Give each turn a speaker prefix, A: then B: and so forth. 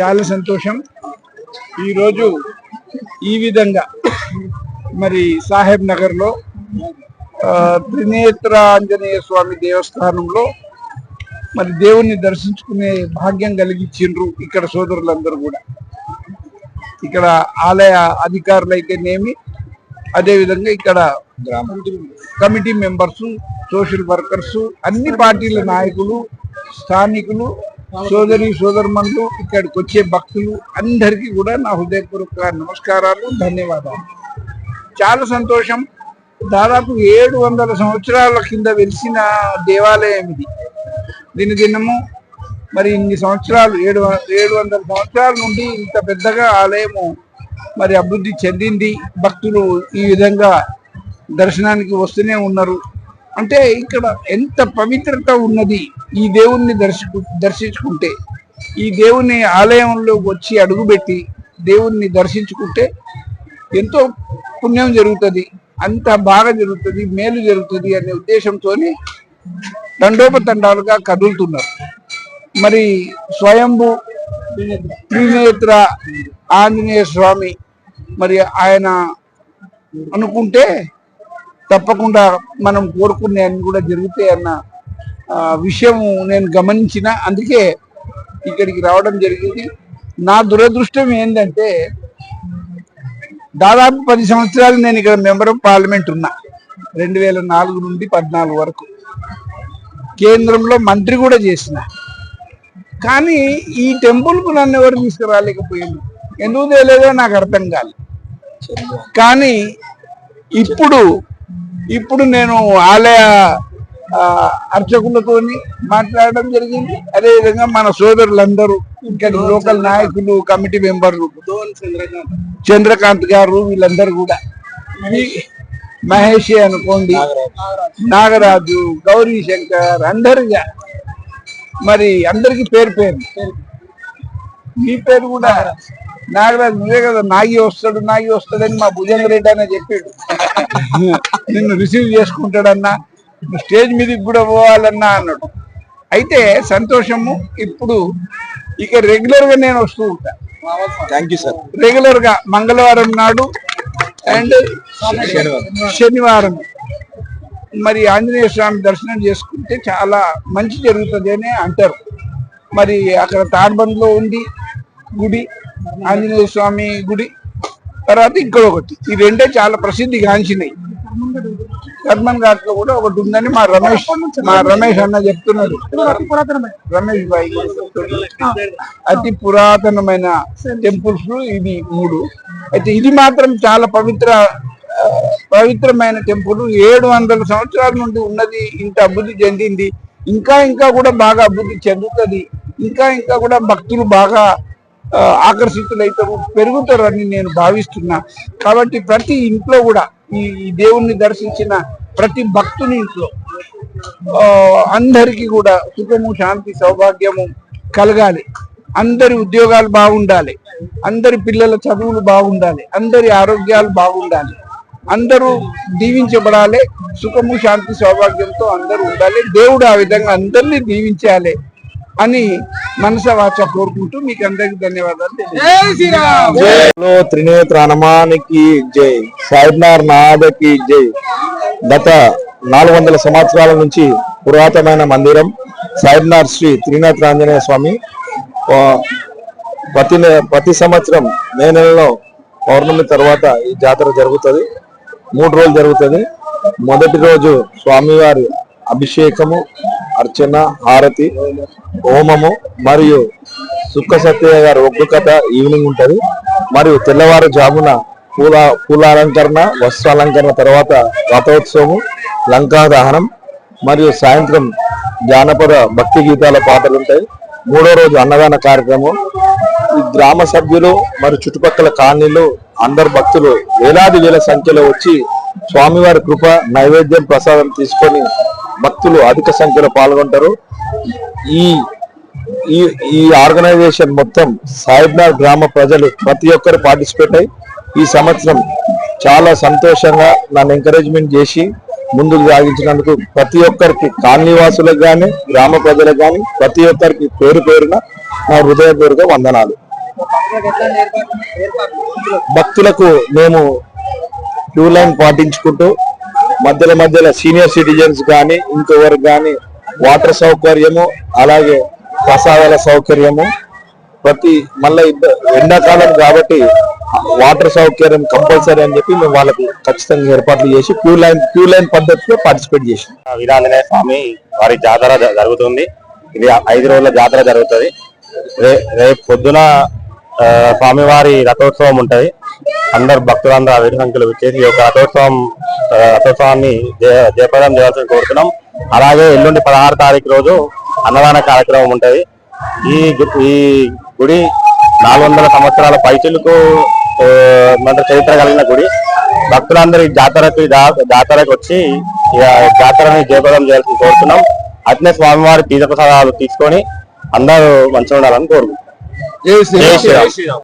A: చాలా సంతోషం. ఈరోజు ఈ విధంగా మరి సాహెబ్ నగర్లో త్రినేత్ర ఆంజనేయ స్వామి దేవస్థానంలో మరి దేవుణ్ణి దర్శించుకునే భాగ్యం కలిగించిండ్రు ఇక్కడ సోదరులందరూ కూడా. ఇక్కడ ఆలయ అధికారులు అయితేనేమి అదేవిధంగా ఇక్కడ కమిటీ మెంబర్స్ సోషల్ వర్కర్స్ అన్ని పార్టీల నాయకులు స్థానికులు సోదరి సోదరుమణులు ఇక్కడికి వచ్చే భక్తులు అందరికీ కూడా నా హృదయపూర్వక నమస్కారాలు ధన్యవాదాలు. చాలా సంతోషం. దాదాపు ఏడు వందల సంవత్సరాల కింద వెలిసిన దేవాలయం ఇది. దీని దినము మరి ఇన్ని సంవత్సరాలు ఏడు ఏడు వందల సంవత్సరాల నుండి ఇంత పెద్దగా ఆలయము మరి అభివృద్ధి చెందింది. భక్తులు ఈ విధంగా దర్శనానికి వస్తూనే ఉన్నారు. అంటే ఇక్కడ ఎంత పవిత్రత ఉన్నది ఈ దేవుణ్ణి దర్శకు దర్శించుకుంటే ఈ దేవుని ఆలయంలోకి వచ్చి అడుగుపెట్టి దేవుణ్ణి దర్శించుకుంటే ఎంతో పుణ్యం జరుగుతుంది అంత బాగా జరుగుతుంది మేలు జరుగుతుంది అనే ఉద్దేశంతో తండోపతండాలుగా కదులుతున్నారు. మరి స్వయంభు త్రినేత్ర ఆంజనేయ స్వామి మరి ఆయన అనుకుంటే తప్పకుండా మనం కోరుకునే అన్ని కూడా జరుగుతాయి అన్న విషయం నేను గమనించిన. అందుకే ఇక్కడికి రావడం జరిగింది. నా దురదృష్టం ఏంటంటే దాదాపు పది సంవత్సరాలు నేను ఇక్కడ మెంబర్ ఆఫ్ పార్లమెంట్ ఉన్నా. రెండు వేల నాలుగు నుండి పద్నాలుగు వరకు. కేంద్రంలో మంత్రి కూడా చేసిన. కానీ ఈ టెంపుల్కు నన్ను ఎవరు తీసుకురాలేకపోయింది ఎందుకు తెలియదో నాకు అర్థం కాలేదు కానీ ఇప్పుడు ఇప్పుడు నేను ఆలయ ఆ, అర్చకులతోని మాట్లాడడం జరిగింది. అదేవిధంగా మన సోదరులందరూ ఇక్కడ లోకల్ నాయకులు కమిటీ మెంబర్లు చంద్రకాంత్. గారు వీళ్ళందరూ కూడా. మహేష్ అనుకోండి నాగరాజు గౌరీ శంకర్ అందరుగా. మరి అందరికి పేరు పేరు. మీ పేరు కూడా నాగరాజు. నువ్వే కదా నాగి వస్తాడు నాగి వస్తాడని మా భుజంగ రెడ్డి అనే చెప్పాడు. నిన్ను రిసీవ్ చేసుకుంటాడన్నా. స్టేజ్ మీదకి కూడా పోవాలన్నా అన్నాడు. అయితే సంతోషము ఇప్పుడు ఇక రెగ్యులర్గా నేను వస్తూ ఉంటా.
B: థ్యాంక్ యూ సార్
A: రెగ్యులర్గా మంగళవారం నాడు అండ్ శనివారం. మరి ఆంజనేయ స్వామి దర్శనం చేసుకుంటే చాలా మంచి జరుగుతుంది అని అంటారు. మరి అక్కడ తాడ్బండ్లో ఉంది గుడి ఆంజనేయ స్వామి గుడి తర్వాత ఇక్కడ ఒకటి ఈ రెండే చాలా ప్రసిద్ధి గాంచినాయి. కర్మన్ ఘాట్లో కూడా ఒకటి ఉందని మా రమేష్ మా రమేష్ అన్న చెప్తున్నారు. రమేష్ బాయ్ అతి పురాతనమైన టెంపుల్స్ ఇది మూడు. అయితే ఇది మాత్రం చాలా పవిత్ర పవిత్రమైన టెంపుల్. ఏడు వందల సంవత్సరాల నుండి ఉన్నది ఇంత అభివృద్ధి చెందింది. ఇంకా ఇంకా కూడా బాగా అభివృద్ధి చెందుతుంది. ఇంకా ఇంకా కూడా భక్తులు బాగా ఆకర్షితులైతారు పెరుగుతారని నేను భావిస్తున్నా. కాబట్టి ప్రతి ఇంట్లో కూడా ఈ దేవుణ్ణి దర్శించిన ప్రతి భక్తుని ఇంట్లో అందరికీ కూడా సుఖము శాంతి సౌభాగ్యము కలగాలి. అందరి ఉద్యోగాలు బాగుండాలి. అందరి పిల్లల చదువులు బాగుండాలి. అందరి ఆరోగ్యాలు బాగుండాలి. అందరూ దీవించబడాలి. సుఖము శాంతి సౌభాగ్యంతో అందరూ ఉండాలి. దేవుడు ఆ విధంగా అందరినీ దీవించాలి. అని మనస వాచ కోరుకుంటూ మీకు అందరికి ధన్యవాదాలు తెలియజేస్తున్నాను.
B: జైలో త్రినేత్ర హనుమానికి జై సాయిబ్నార్ నాథకి జై. గత నాలుగు వందల సంవత్సరాల నుంచి పురాతనమైన మందిరం సాయిబ్నార్ శ్రీ త్రినేత్ర ఆంజనేయ స్వామి ప్రతి నె- ప్రతి సంవత్సరం మే నెలలో పౌర్ణమి తర్వాత ఈ జాతర జరుగుతుంది. మూడు రోజులు జరుగుతుంది. మొదటి రోజు స్వామివారి అభిషేకము అర్చన హారతి హోమము మరియు సుక్క సత్యయ్య గారి ఒగ్గు కథ ఈవినింగ్ ఉంటుంది. మరియు తెల్లవారుజామున పూల పూల అలంకరణ వస్త్ర అలంకరణ తర్వాత రథోత్సవము లంకా దహనం మరియు సాయంత్రం జానపద భక్తి గీతాల పాటలు ఉంటాయి మూడో రోజు అన్నదాన కార్యక్రమం. ఈ గ్రామ సభ్యులు మరియు చుట్టుపక్కల కాలనీలు అందరు భక్తులు వేలాది వేల సంఖ్యలో వచ్చి స్వామివారి కృప నైవేద్యం ప్రసాదం తీసుకొని భక్తులు అధిక సంఖ్యలో పాల్గొంటారు. ఈ ఈ ఈ ఆర్గనైజేషన్ మొత్తం సాయిబ్నాథ్ గ్రామ ప్రజలు ప్రతి ఒక్కరు పార్టిసిపేట్ అయ్యి ఈ సంవత్సరం చాలా సంతోషంగా నన్ను ఎంకరేజ్మెంట్ చేసి ముందుకు సాగించినందుకు ప్రతి ఒక్కరికి కాలనీవాసులకు కానీ గ్రామ ప్రజలకు కానీ ప్రతి ఒక్కరికి పేరు పేరున నా హృదయపూర్వక వందనాలు. భక్తులకు మేము క్యూ లైన్ పాటించుకుంటూ మధ్యలో మధ్యలో సీనియర్ సిటిజన్స్ కానీ ఇంకొకరు కానీ వాటర్ సౌకర్యము అలాగే ప్రసాదాల సౌకర్యము ప్రతి మళ్ళీ ఎండాకాలం కాబట్టి వాటర్ సౌకర్యం కంపల్సరీ అని చెప్పి మేము వాళ్ళకి ఖచ్చితంగా ఏర్పాట్లు చేసి క్యూ లైన్ క్యూ లైన్ పద్ధతిలో పార్టిసిపేట్ చేసాం
C: వీరాంజనేయ స్వామి వారి జాతర జరుగుతుంది. ఇది ఐదు రోజుల జాతర జరుగుతుంది. రే రేపు పొద్దున స్వామివారి రథోత్సవం ఉంటుంది. అందరు భక్తులందరూ అధిక సంఖ్యలో వచ్చేసి ఈ యొక్క రథోత్సవం ఆ, రథోత్సవాన్ని జయ జయప్రదం చేయాల్సి కోరుతున్నాం. అలాగే ఎల్లుండి పదహారు తారీఖు రోజు అన్నదాన కార్యక్రమం ఉంటది. ఈ ఈ గుడి నాలుగు వందల సంవత్సరాల పైచులకు మన చరిత్ర కలిగిన గుడి. భక్తులందరూ ఈ జాతరకు జాతరకు వచ్చి జాతరని జయప్రదం చేయాల్సి కోరుతున్నాం. అట్నే స్వామివారి తీర్థ ప్రసాదాలు తీసుకొని అందరూ మంచిగా ఉండాలని కోరుకుంటున్నాం.